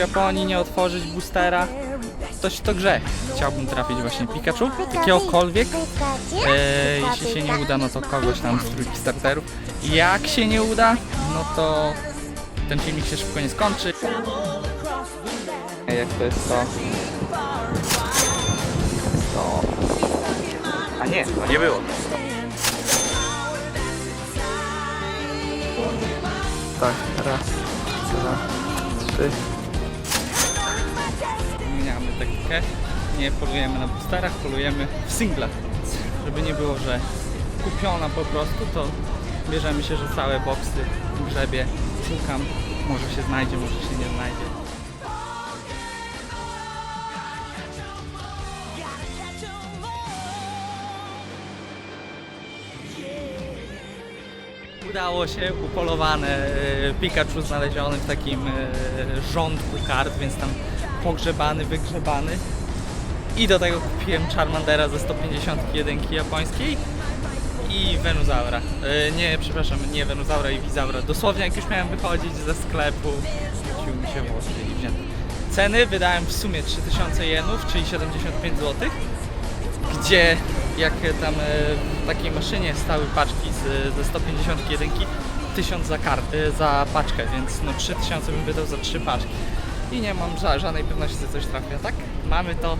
Japonii nie otworzyć boostera, to, to grzech. Chciałbym trafić właśnie Pikachu, jakiegokolwiek. E, jeśli się nie uda, no to kogoś tam z trójki starterów. Jak się nie uda, no to ten filmik się szybko nie skończy. Jak to jest to? To... A nie, to nie było. Tak, raz, dwa, trzy. Zmieniamy taktykę. Nie polujemy na boosterach, polujemy w singlach. Żeby nie było, że kupiona po prostu, to bierzemy się, że całe boksy grzebie, szukam. Może się znajdzie, może się nie znajdzie. Udało się, upolowane e, Pikachu znaleziony w takim e, rządku kart, więc tam pogrzebany, wygrzebany. I do tego kupiłem Charmandera ze 151 japońskiej i Venusaura. E, Nie, przepraszam, nie Venusaura i Vizaura. Dosłownie jak już miałem wychodzić ze sklepu, zwrócił mi się włos i wzięto. Ceny wydałem w sumie 3000 jenów, czyli 75 zł gdzie jak tam e, w takiej maszynie stały paczki z, ze 151 1000 za, kar- e, za paczkę, więc no 3000 bym wydał za trzy paczki. I nie mam ża- żadnej pewności, że coś trafi, a tak? Mamy to